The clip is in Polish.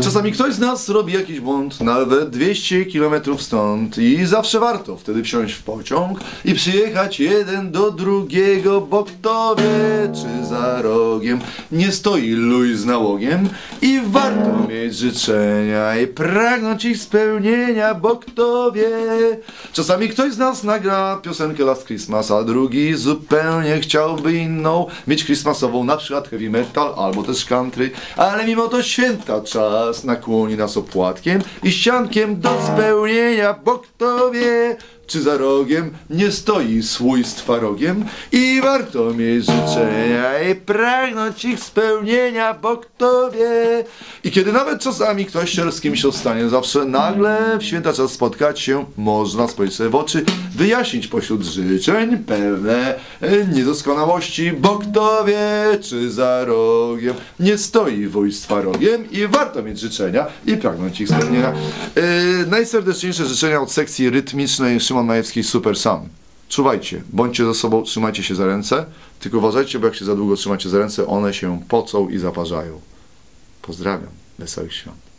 Czasami ktoś z nas robi jakiś błąd, nawet 200 km stąd. I zawsze warto wtedy wsiąść w pociąg i przyjechać jeden do drugiego, bo kto wie, czy za rogiem nie stoi luj z nałogiem. I warto mieć życzenia i pragnąć ich spełnienia, bo kto wie. Czasami ktoś z nas nagra piosenkę Last Christmas, a drugi zupełnie chciałby inną, mieć christmasową, na przykład heavy metal albo też country, ale mimo to święta czas nakłoni nas opłatkiem i ściankiem do spełnienia, bo kto wie, czy za rogiem nie stoi swójstwa rogiem i warto mieć życzenia i pragnąć ich spełnienia, bo kto wie. I kiedy nawet czasami ktoś się z kimś rozstanie, zawsze nagle w święta czas spotkać się, można spojrzeć sobie w oczy, wyjaśnić pośród życzeń pewne niedoskonałości, bo kto wie, czy za rogiem nie stoi wojstwa rogiem i warto mieć życzenia i pragnąć ich spełnienia. E, najserdeczniejsze życzenia od sekcji rytmicznej Szymon Majewski Super Sam. Czuwajcie, bądźcie ze sobą, trzymajcie się za ręce, tylko uważajcie, bo jak się za długo trzymacie za ręce, one się pocą i zaparzają. Pozdrawiam, wesołych świąt.